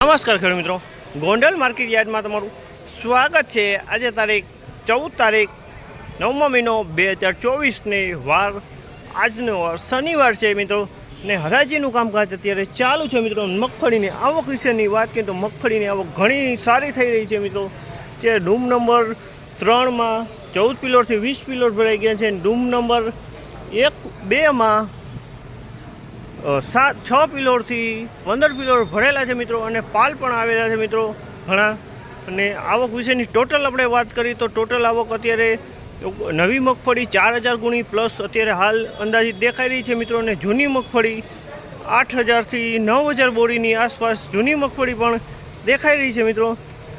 નમસ્કાર ખેડૂત મિત્રો. ગોંડલ માર્કેટ યાર્ડમાં તમારું સ્વાગત છે. આજે તારીખ ચૌદ તારીખ નવમો મહિનો બે હજાર ચોવીસની વાર. આજનો વાર શનિવાર છે મિત્રો ને હરાજીનું કામકાજ અત્યારે ચાલુ છે મિત્રો. મગફળીની આવક વિશેની વાત કરીએ તો મગફળીની આવક ઘણી સારી થઈ રહી છે મિત્રો. જે ડૂમ નંબર ત્રણમાં ચૌદ પિલોરથી વીસ પિલોર ભરાઈ ગયા છે. ડૂમ નંબર એક બેમાં સાત છ પિલોરથી પંદર પિલોર ભરેલા છે મિત્રો અને પાલ પણ આવેલા છે મિત્રો ઘણા. અને આવક વિશેની ટોટલ આપણે વાત કરીએ તો ટોટલ આવક અત્યારે નવી મગફળી ચાર હજાર ગુણી પ્લસ અત્યારે હાલ અંદાજિત દેખાઈ રહી છે મિત્રો અને જૂની મગફળી આઠ હજારથી નવ હજાર બોરીની આસપાસ જૂની મગફળી પણ દેખાઈ રહી છે મિત્રો.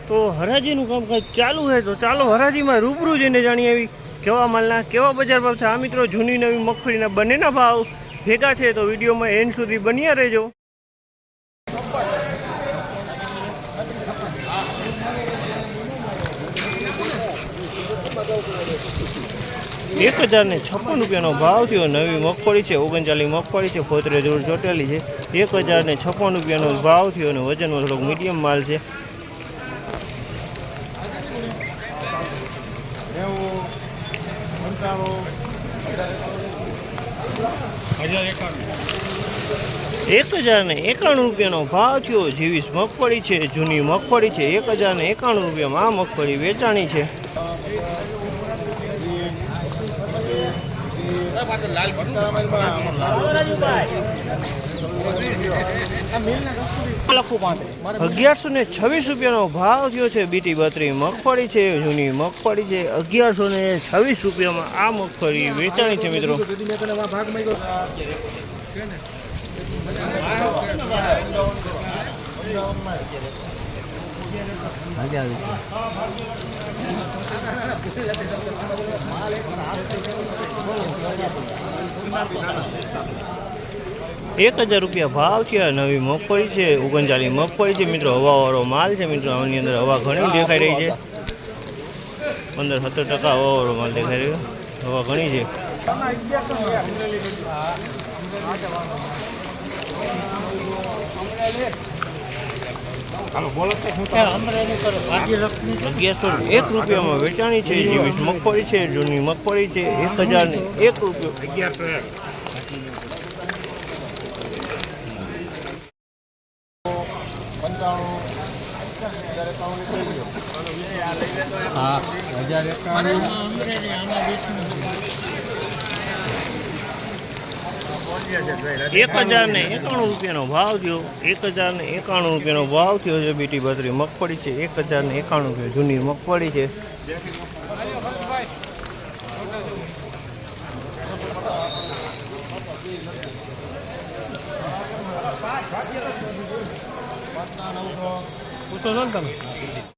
તો હરાજીનું કામકાજ ચાલુ છે તો ચાલો હરાજીમાં રૂબરૂ જઈને જાણી આવી કેવા માલના કેવા બજાર ભાવ છે? આ મિત્રો જૂની નવી મગફળીના બંનેના ભાવ ભેગા છે તો વિડીયોમાં એન્ડ સુધી બન્યા રહેજો. એક હજાર ને છપ્પન રૂપિયાનો ભાવ થયો. નવી મગફળી છે, ઓગણચાલીસ મગફળી છે ફોતરે જોડ ચોટેલી છે. એક હજાર ને છપ્પન રૂપિયાનો ભાવ થયો અને વજનમાં થોડોક મીડિયમ માલ છે. એક હજાર ને એકાણું રૂપિયાનો ભાવ થયો. જેવીસ મગફળી છે, જૂની મગફળી છે, એક હજાર ને એકાણું રૂપિયામાં આ મગફળી વેચાણી છે. અગિયારસો ને છવ્વીસ રૂપિયાનો ભાવ થયો છે બીટી બત્રી મગફળી છે, જૂની મગફળી છે. અગિયારસો ને છવ્વીસ રૂપિયામાં આ મગફળી વેચાણી છે મિત્રો. એક હજાર રૂપિયા ભાવ છે નવી મગફળી છે, ઓગણચાલીસ મગફળી છે, મિત્રો, હવાવાળો માલ છે, મિત્રો, આની અંદર હવા ઘણી દેખાઈ રહી છે. પંદર, સત્તર ટકા હવાવાળો માલ દેખાઈ રહ્યો. હવા ઘણી છે. અગિયારસો એક રૂપિયામાં વેચાણી છે જીવીસ મગફળી છે જૂની મગફળી છે એક હજાર ને એક રૂપિયો. હા હજાર એકાણું એક હજાર ને એકાણું રૂપિયાનો ભાવ થયો. એક હજાર ને એકાણું રૂપિયાનો ભાવ થયો છે બીટી બત્રી મગફળી છે. એક હજાર ને એકાણું રૂપિયા જૂની મગફળી છે. પૂછો છો ને તમે?